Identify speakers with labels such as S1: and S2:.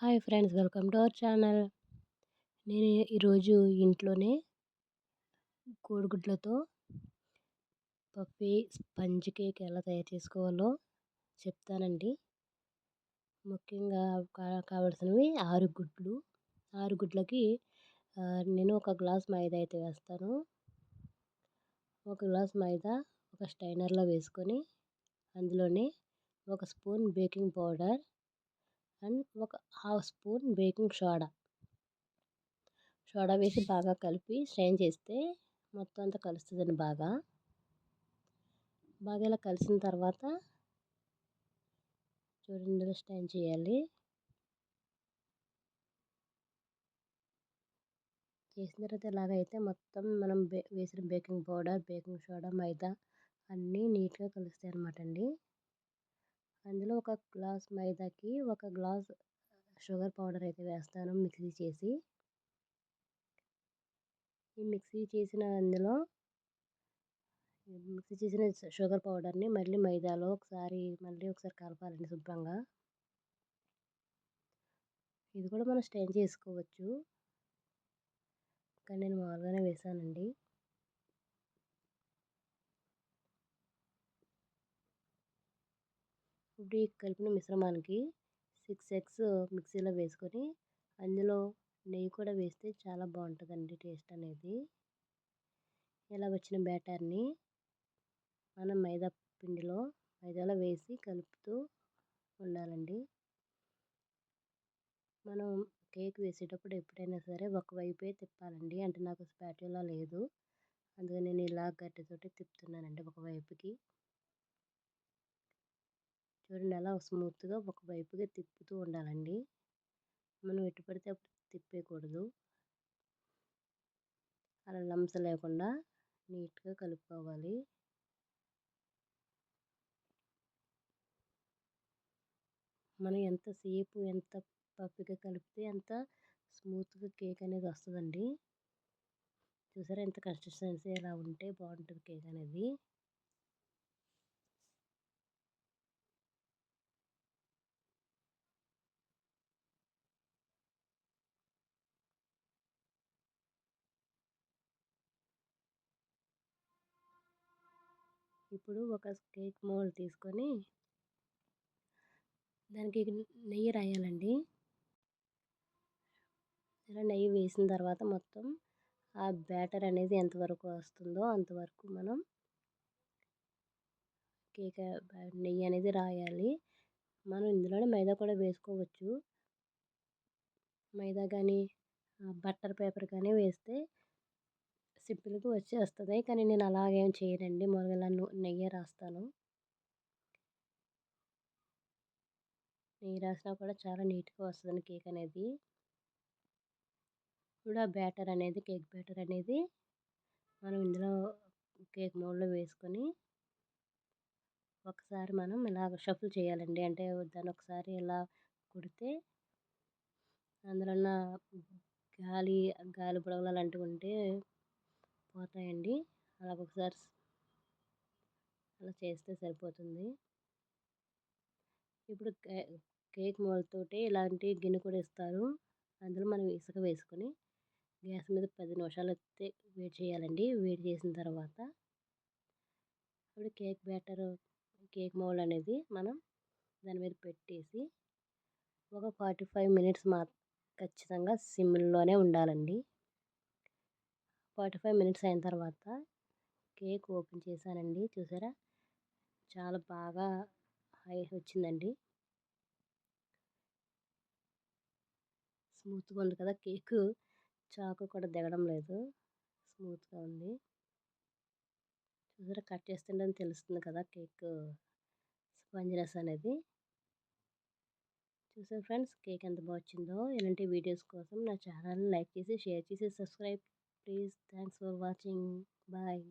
S1: Hi friends welcome to our channel. నేను ఈరోజు ఇంట్లోనే కోడిగుడ్లతో పప్పి స్పంజ్ కేక్ ఎలా తయారు చేసుకోవాలో చెప్తానండి. ముఖ్యంగా కావాల్సినవి ఆరు గుడ్లు. ఆరు గుడ్లకి నేను ఒక గ్లాస్ మైదా అయితే వేస్తాను. ఒక గ్లాస్ మైదా ఒక స్టైనర్లో వేసుకొని అందులోనే ఒక స్పూన్ బేకింగ్ పౌడర్ అండ్ ఒక half spoon baking soda. Soda వేసి బాగా కలిపి స్ట్రైన్ చేస్తే మొత్తం అంతా కలుస్తుందండి బాగా. బాగా ఇలా కలిసిన తర్వాత చూడండి స్టైన్ చేయాలి. చేసిన తర్వాత ఇలాగైతే మొత్తం మనం వేసిన బేకింగ్ పౌడర్ బేకింగ్ సోడా మైదా అన్నీ నీట్గా కలుస్తాయి అన్నమాట అండి. అందులో ఒక గ్లాస్ మైదాకి ఒక గ్లాస్ షుగర్ పౌడర్ అయితే వేస్తాను మిక్సీ చేసి. ఈ మిక్సీ చేసిన అందులో మిక్సీ చేసిన షుగర్ పౌడర్ని మళ్ళీ మైదాలో ఒకసారి మళ్ళీ ఒకసారి కలపాలండి శుభ్రంగా. ఇది కూడా మనం స్టెయిన్ చేసుకోవచ్చు. కానీ నేను మామూలుగానే వేసానండి. ఇప్పుడు ఈ కలిపిన మిశ్రమానికి సిక్స్ ఎగ్స్ మిక్సీలో వేసుకొని అందులో నెయ్యి కూడా వేస్తే చాలా బాగుంటుందండి టేస్ట్ అనేది. ఇలా వచ్చిన బ్యాటర్ని మనం మైదా పిండిలో మైదాలో వేసి కలుపుతూ ఉండాలండి. మనం కేక్ వేసేటప్పుడు ఎప్పుడైనా సరే ఒకవైపే తిప్పాలండి. అంటే నాకు స్పాట్యులా లేదు. అందుకని నేను ఇలా గట్టితోటి తిప్పుతున్నానండి ఒకవైపుకి చూడండి అలా స్మూత్గా ఒకవైపుగా తిప్పుతూ ఉండాలండి. మనం ఎటు పడితే అప్పుడు తిప్పేయకూడదు. అలా లంప్స్ లేకుండా నీట్గా కలుపుకోవాలి. మనం ఎంతసేపు ఎంత పప్పిగా కలిపితే అంత స్మూత్గా కేక్ అనేది వస్తుందండి. చూసారా ఎంత కన్సిస్టెన్సీ ఎలా ఉంటే బాగుంటుంది కేక్ అనేది. ఇప్పుడు ఒక కేక్ మోల్డ్ తీసుకొని దానికి నెయ్యి రాయాలండి. ఇలా నెయ్యి వేసిన తర్వాత మొత్తం ఆ బ్యాటర్ అనేది ఎంతవరకు వస్తుందో అంతవరకు మనం కేక్ నెయ్యి అనేది రాయాలి. మనం ఇందులోనే మైదా కూడా వేసుకోవచ్చు. మైదా కానీ బట్టర్ పేపర్ కానీ వేస్తే సింపుల్గా వచ్చేస్తుంది. కానీ నేను అలాగేం చేయనండి. మొదల నెయ్యి రాస్తాను. నెయ్యి రాసినా కూడా చాలా నీట్గా వస్తుంది కేక్ అనేది. ఇప్పుడు ఆ బ్యాటర్ అనేది కేక్ బ్యాటర్ అనేది మనం ఇందులో కేక్ మోల్డ్లో వేసుకొని ఒకసారి మనం ఇలా షఫుల్ చేయాలండి. అంటే దాన్ని ఒకసారి ఇలా కుడితే అందులో ఉన్న గాలి గాలి బుడగలు అలాంటివి ఉంటే పోతాయండి. అలా ఒకసారి అలా చేస్తే సరిపోతుంది. ఇప్పుడు కేక్ మూలతోటి ఇలాంటి గిన్నె కూడా ఇస్తారు. అందులో మనం ఇసుక వేసుకొని గ్యాస్ మీద పది నిమిషాలు అయితే వేడి చేయాలండి. వేడి చేసిన తర్వాత ఇప్పుడు కేక్ బ్యాటర్ కేక్ మౌల్ అనేది మనం దాని మీద పెట్టేసి ఒక ఫార్టీ ఫైవ్ మినిట్స్ మా ఖచ్చితంగా సిమ్లోనే ఉండాలండి. ఫార్టీ ఫైవ్ మినిట్స్ అయిన తర్వాత కేక్ ఓపెన్ చేశానండి. చూసారా? చాలా బాగా హై వచ్చిందండి. స్మూత్గా ఉంది కదా కేక్. చాకు కూడా దిగడం లేదు. స్మూత్గా ఉంది. చూసారా? కట్ చేస్తుంటే తెలుస్తుంది కదా కేక్ స్పంజినెస్ అనేది. చూసారు ఫ్రెండ్స్? కేక్ ఎంత బాగా వచ్చిందో. ఇలాంటి వీడియోస్ కోసం నా ఛానల్ని లైక్ చేసి షేర్ చేసి subscribe please thanks for watching. Bye.